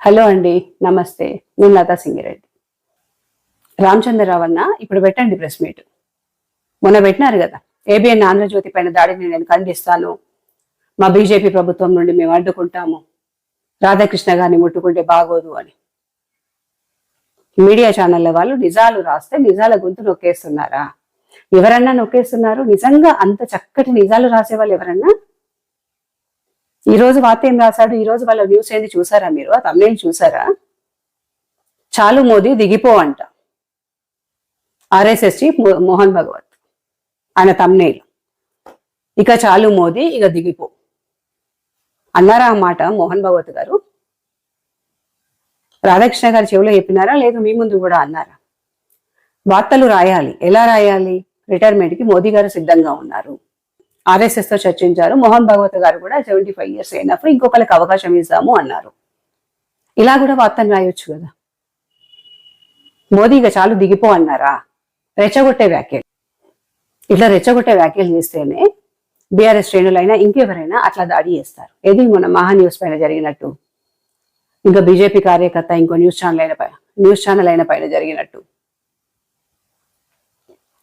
Hello అండి నమస్తే. నేను లతా సింగిరెడ్డి. రామచంద్రరావు అన్న ఇప్పుడు పెట్టండి ప్రెస్ మీట్. మొన్న పెట్టినారు కదా ఏబిఎన్ ఆంధ్రజ్యోతి పైన దాడిని నేను ఖండిస్తాను. మా బీజేపీ ప్రభుత్వం నుండి మేము అడ్డుకుంటాము. రాధాకృష్ణ గారిని ముట్టుకుంటే బాగోదు అని. మీడియా ఛానళ్ళ వాళ్ళు నిజాలు రాస్తే నిజాల గొంతు నొక్కేస్తున్నారా? ఎవరన్నా నొక్కేస్తున్నారు? నిజంగా అంత చక్కటి నిజాలు రాసే వాళ్ళు ఎవరన్నా? ఈ రోజు వార్త ఏం రాశాడు? ఈ రోజు వాళ్ళ న్యూస్ ఏంది చూసారా మీరు? ఆ తమిళ చూసారా? చాలు మోదీ దిగిపో అంట. RSS chief Mohan Bhagwat. ఆయన తమ్నేల్ ఇక చాలు మోదీ ఇక దిగిపో. అన్నారా అన్నమాట మోహన్ భగవత్ గారు? రాధాకృష్ణ గారి చెవిలో చెప్పినారా? లేదు మీ ముందు కూడా అన్నారా? వార్తలు రాయాలి. ఎలా రాయాలి? రిటైర్మెంట్కి మోదీ గారు సిద్ధంగా ఉన్నారు. ఆర్ఎస్ఎస్తో చర్చించారు. మోహన్ భగవత్ గారు కూడా సెవెంటీ ఫైవ్ ఇయర్స్ అయినప్పుడు ఇంకొకరికి అవకాశం ఇస్తాము అన్నారు. ఇలా కూడా వార్తను రాయొచ్చు కదా. మోదీ ఇక చాలు దిగిపో అన్నారా? రెచ్చగొట్టే వ్యాఖ్యలు. ఇట్లా రెచ్చగొట్టే వ్యాఖ్యలు చేస్తేనే బీఆర్ఎస్ శ్రేణులైనా ఇంకెవరైనా అట్లా దాడి చేస్తారు. ఏది మన మహా న్యూస్ పైన జరిగినట్టు? ఇంకా బీజేపీ కార్యకర్త ఇంకో న్యూస్ ఛానల్ అయిన పైన న్యూస్ ఛానల్ అయిన పైన జరిగినట్టు?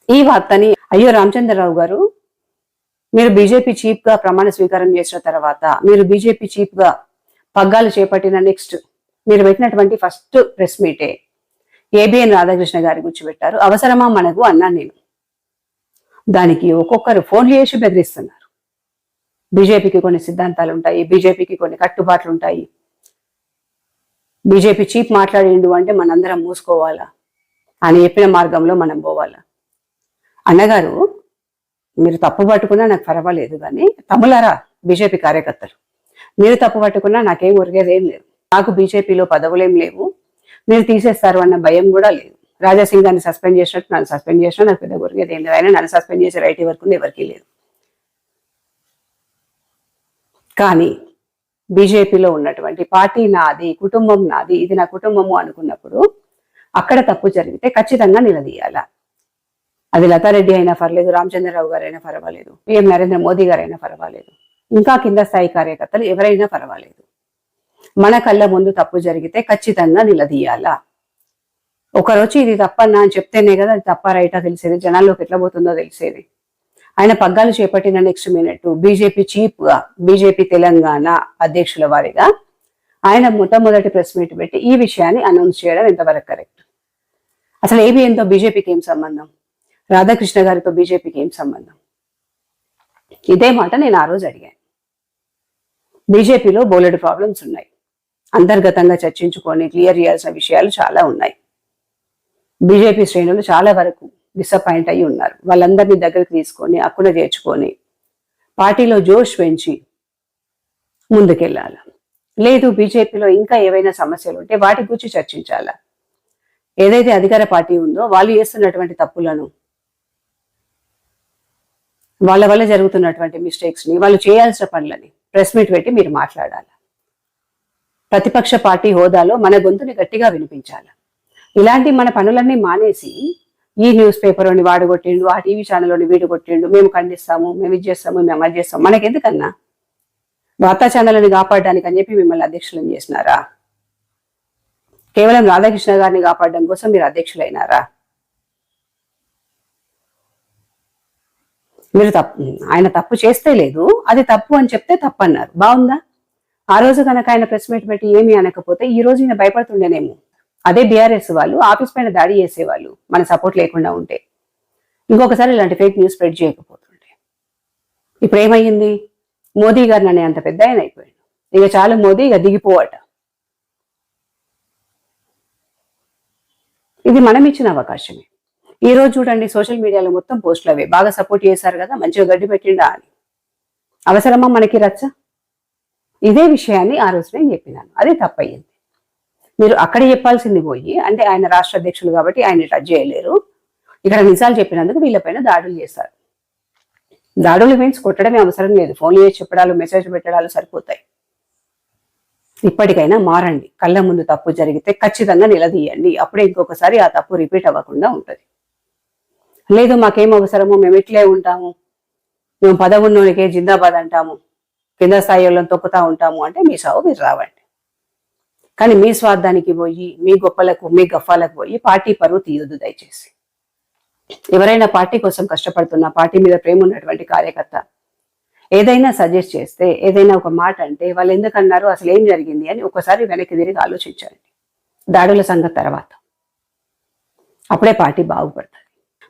ఈ వార్తని అయ్యో రామచంద్రరావు గారు మీరు బీజేపీ చీఫ్గా ప్రమాణ స్వీకారం చేసిన తర్వాత మీరు బీజేపీ చీఫ్గా పగ్గాలు చేపట్టిన నెక్స్ట్ మీరు పెట్టినటువంటి ఫస్ట్ ప్రెస్ మీటే ఏబిఎన్ రాధాకృష్ణ గారి గురించి పెట్టారు. అవసరమా మనకు? అన్నాను నేను. దానికి ఒక్కొక్కరు ఫోన్లు చేసి బెదిరిస్తున్నారు. బీజేపీకి కొన్ని సిద్ధాంతాలు ఉంటాయి బీజేపీకి కొన్ని కట్టుబాట్లు ఉంటాయి. బీజేపీ చీఫ్ మాట్లాడిండు అంటే మనందరం మూసుకోవాలా? అని చెప్పిన మార్గంలో మనం పోవాలా? అన్నగారు మీరు తప్పు పట్టుకున్నా నాకు పర్వాలేదు కానీ తమ్ములారా బీజేపీ కార్యకర్తలు. మీరు తప్పు పట్టుకున్నా నాకేం ఒరిగేది ఏం లేదు. నాకు బీజేపీలో పదవులేం లేవు. మీరు తీసేస్తారు అన్న భయం కూడా లేదు. రాజాసింగ్ గారిని సస్పెండ్ చేసినట్టు నన్ను సస్పెండ్ చేసినా నాకు పెద్ద ఒరిగేది ఏం లేదు. అయినా నన్ను సస్పెండ్ చేసే రైట్ వరకు ఎవరికీ లేదు. కానీ బీజేపీలో ఉన్నటువంటి పార్టీ నాది కుటుంబం నాది ఇది నా కుటుంబము అనుకున్నప్పుడు అక్కడ తప్పు జరిగితే ఖచ్చితంగా నిలదీయాలా? అది లతారెడ్డి అయినా పర్లేదు రామచంద్రరావు గారైనా పర్వాలేదు పిఎం నరేంద్ర మోదీ గారైనా పర్వాలేదు ఇంకా కింద స్థాయి కార్యకర్తలు ఎవరైనా పర్వాలేదు. మన కళ్ళ ముందు తప్పు జరిగితే ఖచ్చితంగా నిలదీయాలా? ఒకరోజు ఇది తప్పన్నా అని చెప్తేనే కదా అది తప్ప రైటా తెలిసేది జనాల్లోకి ఎట్లా పోతుందో తెలిసేది. ఆయన పగ్గాలు చేపట్టిన నెక్స్ట్ మినిట్ బీజేపీ చీఫ్గా బీజేపీ తెలంగాణ అధ్యక్షుల వారిగా ఆయన మొట్టమొదటి ప్రెస్ మీట్ పెట్టి ఈ విషయాన్ని అనౌన్స్ చేయడం ఎంతవరకు కరెక్ట్? అసలు ఏబిఎన్తో బీజేపీకి ఏం సంబంధం? రాధాకృష్ణ గారితో బీజేపీకి ఏం సంబంధం? ఇదే మాట నేను ఆ రోజు అడిగాను. బీజేపీలో బోలెడు ప్రాబ్లమ్స్ ఉన్నాయి. అంతర్గతంగా చర్చించుకొని క్లియర్ చేయాల్సిన విషయాలు చాలా ఉన్నాయి. బీజేపీ శ్రేణులు చాలా వరకు డిసప్పాయింట్ అయి ఉన్నారు. వాళ్ళందరినీ దగ్గరికి తీసుకొని అక్కున చేర్చుకొని పార్టీలో జోష్ పెంచి ముందుకెళ్ళాలి? లేదు బీజేపీలో ఇంకా ఏవైనా సమస్యలు ఉంటే వాటి గురించి చర్చించాలా? ఏదైతే అధికార పార్టీ ఉందో వాళ్ళు చేస్తున్నటువంటి తప్పులను వాళ్ళ వల్ల జరుగుతున్నటువంటి మిస్టేక్స్ని వాళ్ళు చేయాల్సిన పనులని ప్రెస్ మీట్ పెట్టి మీరు మాట్లాడాలి. ప్రతిపక్ష పార్టీ హోదాలో మన గొంతుని గట్టిగా వినిపించాలి. ఇలాంటి మన పనులన్నీ మానేసి ఈ న్యూస్ పేపర్ వాడు కొట్టిండు ఆ టీవీ ఛానల్లోని వీడు కొట్టిండు మేము ఖండిస్తాము మేము ఇది చేస్తాము మేము అది చేస్తాము. మనకెందుకన్నా? వార్తా ఛానల్ని కాపాడడానికి అని చెప్పి మిమ్మల్ని అధ్యక్షులను చేసినారా? కేవలం రాధాకృష్ణ గారిని కాపాడడం కోసం మీరు అధ్యక్షులైనారా? మీరు తప్పు ఆయన తప్పు చేస్తే లేదు అది తప్పు అని చెప్తే తప్పు అన్నారు బాగుందా? ఆ రోజు కనుక ఆయన ప్రెస్ మీట్ పెట్టి ఏమీ అనకపోతే ఈ రోజు ఈయన భయపడుతుండేనేమో. అదే బీఆర్ఎస్ వాళ్ళు ఆఫీస్ పైన దాడి చేసేవాళ్ళు మన సపోర్ట్ లేకుండా ఉంటే. ఇంకొకసారి ఇలాంటి ఫేక్ న్యూస్ స్ప్రెడ్ చేయకపోతుండే ఇప్పుడు ఏమయ్యింది? మోదీ గారు నన్ను అంత పెద్ద ఆయన అయిపోయాడు. ఇక చాలు మోదీ ఇక దిగిపోవట. ఇది మనం ఇచ్చిన అవకాశమే. ఈ రోజు చూడండి సోషల్ మీడియాలో మొత్తం పోస్టులు అవే. బాగా సపోర్ట్ చేశారు కదా మంచిగా గడ్డి పెట్టిండా అని. అవసరమా మనకి రచ్చ? ఇదే విషయాన్ని ఆ రోజు నేను చెప్పినాను. అది తప్పయ్యింది. మీరు అక్కడ చెప్పాల్సింది పోయి అంటే ఆయన రాష్ట్ర అధ్యక్షులు కాబట్టి ఆయన టచ్ చేయలేరు. ఇక్కడ నిజాలు చెప్పినందుకు వీళ్ళపైన దాడులు చేశారు. దాడులు మీన్స్ కొట్టడమే అవసరం లేదు. ఫోన్ చేసి చెప్పడాలు మెసేజ్ పెట్టడాలు సరిపోతాయి. ఇప్పటికైనా మారండి. కళ్ళ ముందు తప్పు జరిగితే ఖచ్చితంగా నిలదీయండి. అప్పుడే ఇంకొకసారి ఆ తప్పు రిపీట్ అవ్వకుండా ఉంటుంది. లేదు మాకేం అవసరమో మేము ఇట్లే ఉంటాము. మేము పదవున్నోనికే జిందాబాద్ అంటాము. కింద స్థాయి వాళ్ళని తొక్కుతా ఉంటాము అంటే మీ సావు మీరు రావండి. కానీ మీ స్వార్థానికి పోయి మీ గొప్పలకు మీ గఫాలకు పోయి పార్టీ పరువు తీయొద్దు దయచేసి. ఎవరైనా పార్టీ కోసం కష్టపడుతున్న పార్టీ మీద ప్రేమ ఉన్నటువంటి కార్యకర్త ఏదైనా సజెస్ట్ చేస్తే ఏదైనా ఒక మాట అంటే వాళ్ళు ఎందుకన్నారు అసలు ఏం జరిగింది అని ఒకసారి వెనక్కి తిరిగి ఆలోచించండి. దాడుల సంగతి తర్వాత. అప్పుడే పార్టీ బాగుపడుతుంది.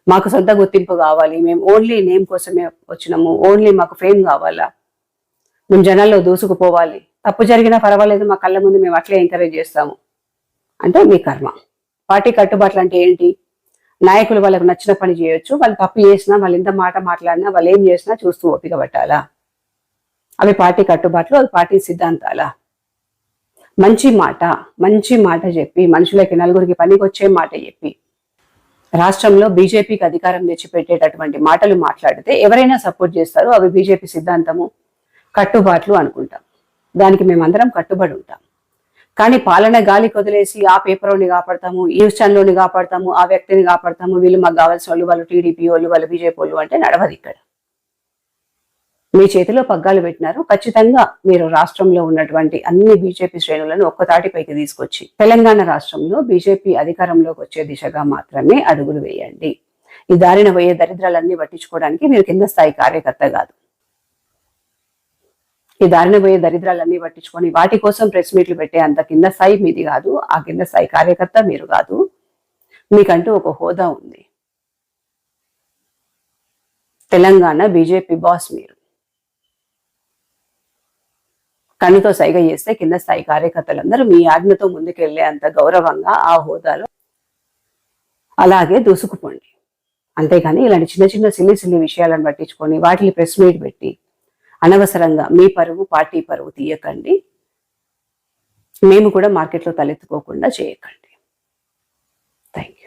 మాకు సొంత గుర్తింపు కావాలి. మేము ఓన్లీ నేమ్ కోసమే వచ్చినాము. ఓన్లీ మాకు ఫేమ్ కావాలా? మేము జనాల్లో దూసుకుపోవాలి. తప్పు జరిగినా పర్వాలేదు మా కళ్ళ ముందు మేము అట్లే ఎంకరేజ్ చేస్తాము. అంటే మీ కర్మ. పార్టీ కట్టుబాట్లు అంటే ఏంటి? నాయకులు వాళ్ళకు నచ్చిన పని చేయొచ్చు. వాళ్ళు తప్పు చేసినా వాళ్ళు ఎంత మాట మాట్లాడినా వాళ్ళు ఏం చేసినా చూస్తూ ఓపిక పట్టాలా? అవి పార్టీ కట్టుబాట్లు అవి పార్టీ సిద్ధాంతాలా? మంచి మాట మంచి మాట చెప్పి మనుషులకి నలుగురికి పనికొచ్చే మాట చెప్పి రాష్ట్రంలో బీజేపీకి అధికారం తెచ్చిపెట్టేటటువంటి మాటలు మాట్లాడితే ఎవరైనా సపోర్ట్ చేస్తారు అవి బీజేపీ సిద్ధాంతము కట్టుబాట్లు అనుకుంటాం. దానికి మేమందరం కట్టుబడి ఉంటాం. కానీ పాలన గాలి కొదిలేసి ఆ పేపర్ని కాపాడతాము న్యూస్ ఛానల్ని కాపాడతాము ఆ వ్యక్తిని కాపాడతాము వీళ్ళు మాకు కావాల్సిన వాళ్ళు వాళ్ళు టీడీపీ వాళ్ళు వాళ్ళు బీజేపీ వాళ్ళు అంటే నడవదు ఇక్కడ. మీ చేతిలో పగ్గాలు పెట్టినారు. ఖచ్చితంగా మీరు రాష్ట్రంలో ఉన్నటువంటి అన్ని బీజేపీ శ్రేణులను ఒక్క తాటిపైకి తీసుకొచ్చి తెలంగాణ రాష్ట్రంలో బీజేపీ అధికారంలోకి వచ్చే దిశగా మాత్రమే అడుగులు వేయండి. ఈ దారిన పోయే దరిద్రాలన్నీ పట్టించుకోవడానికి మీరు కింద స్థాయి కార్యకర్త కాదు. ఈ దారిన పోయే దరిద్రాలన్నీ పట్టించుకొని వాటి కోసం ప్రెస్ మీట్లు పెట్టే అంత కింద స్థాయి మీది కాదు ఆ కింద స్థాయి కార్యకర్త మీరు కాదు. మీకంటూ ఒక హోదా ఉంది. తెలంగాణ బీజేపీ బాస్ మీరు. కన్నుతో సైగ చేస్తే కింద స్థాయి కార్యకర్తలందరూ మీ ఆజ్ఞతో ముందుకెళ్ళేంత గౌరవంగా ఆ హోదాలో అలాగే దూసుకుపోండి. అంతేగాని ఇలాంటి చిన్న చిన్న సిల్లి సిల్లి విషయాలను పట్టించుకొని వాటిని ప్రెస్ మీట్ పెట్టి అనవసరంగా మీ పరువు పార్టీ పరువు తీయకండి. మేము కూడా మార్కెట్లో తలెత్తుకోకుండా చేయకండి. Thank you